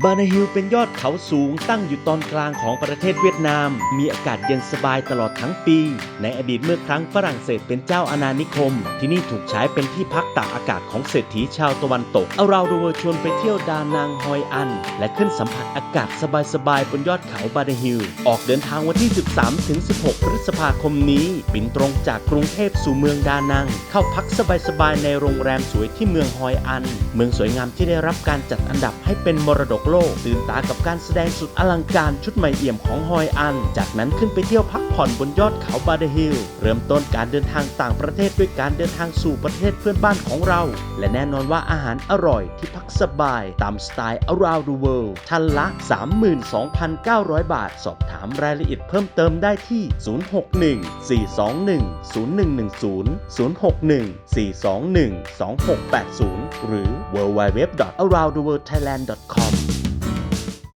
บานาฮิลเป็นยอดเขาสูงตั้งอยู่ตอนกลางของประเทศเวียดนาม มีอากาศเย็นสบายตลอดทั้งปี ในอดีตเมื่อครั้งฝรั่งเศสเป็นเจ้าอาณานิคม ที่นี่ถูกใช้เป็นที่พักตากอากาศของเศรษฐีชาวตะวันตก เอาเราดูเวอร์ชวนไปเที่ยวดานางฮอยอัน และขึ้นสัมผัสอากาศสบายๆบนยอดเขาบานาฮิล ออกเดินทางวันที่ 13ถึง16 พฤษภาคมนี้ บินตรงจากกรุงเทพสู่เมืองดานัง เข้าพักสบายๆในโรงแรมสวยที่เมืองฮอยอัน เมืองสวยงามที่ได้รับการจัดอันดับให้เป็นมรดกโลก ตื่นตากับการแสดงสุดอลังการชุดใหม่เอี่ยมของฮอยอัน จากนั้นขึ้นไปเที่ยวพักผ่อนบนยอดเขาบาเดฮิล เริ่มต้นการเดินทางต่างประเทศด้วยการเดินทางสู่ประเทศเพื่อนบ้านของเรา และแน่นอนว่าอาหารอร่อยที่พักสบาย ตามสไตล์ around the world ท่านละ 32,900 บาท สอบถามรายละเอียดเพิ่มเติมได้ที่ 061 421 0110 061 421 2680 หรือ www.aroundtheworldthailand.com